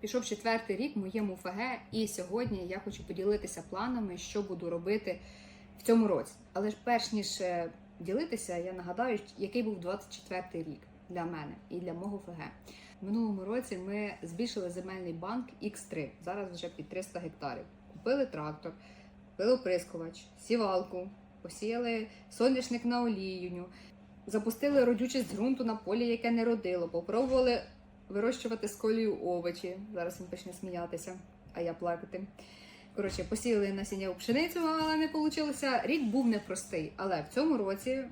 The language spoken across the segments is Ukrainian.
Пішов четвертий рік моєму ФГ, і сьогодні я хочу поділитися планами, що буду робити в цьому році. Але ж перш ніж е, ділитися, я нагадаю, який був 24-й рік для мене і для мого ФГ. В минулому році ми збільшили земельний банк X3, зараз вже під 300 гектарів. Купили трактор, купили оприскувач, сівалку, посіяли соняшник на оліюню, запустили родючість ґрунту на полі, яке не родило, попробували вирощувати з колію овочі. Зараз він почне сміятися, а я плакати. Коротше, посіяли насіння у пшеницю, але не вийшло. Рік був непростий. Але в цьому році е,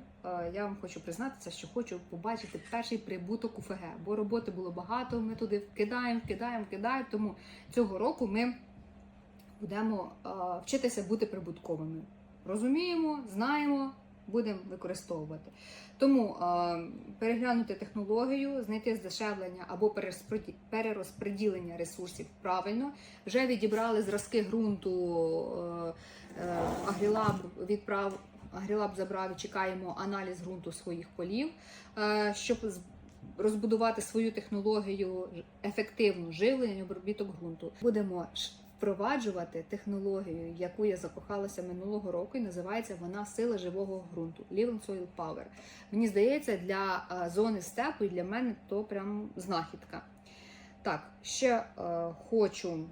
я вам хочу признатися, що хочу побачити перший прибуток у ФГ, бо роботи було багато. Ми туди вкидаємо, вкидаємо, вкидаємо. Тому цього року ми будемо е, вчитися бути прибутковими. Розуміємо, знаємо, будемо використовувати. Тому е, переглянути технологію, знайти здешевлення або перерозподі- перерозподілення ресурсів правильно. Вже відібрали зразки ґрунту е, е, Агрілаб відправ. Агрілаб забрав і чекаємо аналіз ґрунту своїх полів, щоб розбудувати свою технологію ефективну живлення обробіток ґрунту. Будемо впроваджувати технологію, яку я закохалася минулого року, і називається вона сила живого ґрунту Living Soil Power. Мені здається, для е, зони степу і для мене то прям знахідка. Так, ще е, хочу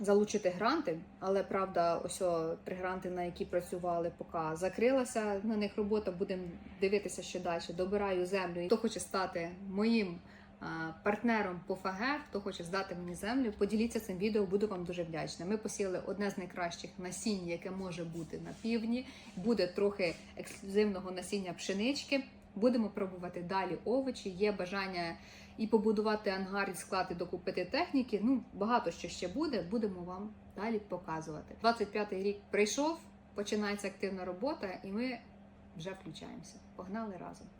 залучити гранти, але правда, ось о, три гранти, на які працювали, поки закрилася на них робота. Будемо дивитися ще далі. Добираю землю. Хто хоче стати моїм партнером по ФГ, хто хоче здати мені землю, поділіться цим відео, буду вам дуже вдячна. Ми посіяли одне з найкращих насінь, яке може бути на півдні. Буде трохи ексклюзивного насіння пшенички. Будемо пробувати далі овочі. Є бажання і побудувати ангар, і склад, докупити техніки. Ну багато що ще буде. Будемо вам далі показувати. 25-й рік прийшов, починається активна робота, і ми вже включаємося. Погнали разом.